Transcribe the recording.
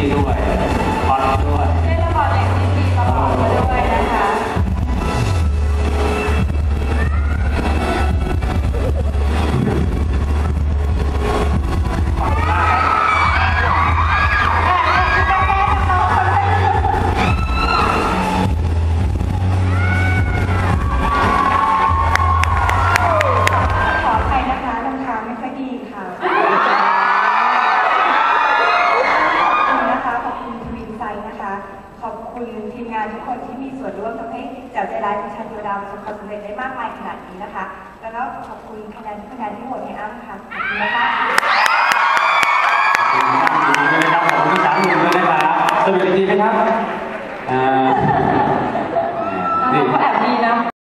ี่ด้วยบอลด้วย ได้รอบเหปีๆประอบด้วยนะคะขออภันะคะรองเท้าไม่ค่อยดีค่ะ คุณทีมงานทุกคนที่มีส่วนร่วมทำให้แจ๋วใจร้ายของชันตัวดาวประสบความสำเร็จได้มากมายขนาดนี้นะคะ แล้วก็ขอบคุณคะแนนทุกคะแนนที่โหวตให้อ้ำค่ะขอบคุณมากขอบคุณทั้งสามหนุ่มด้วยนะครับสวัสดีไหมครับ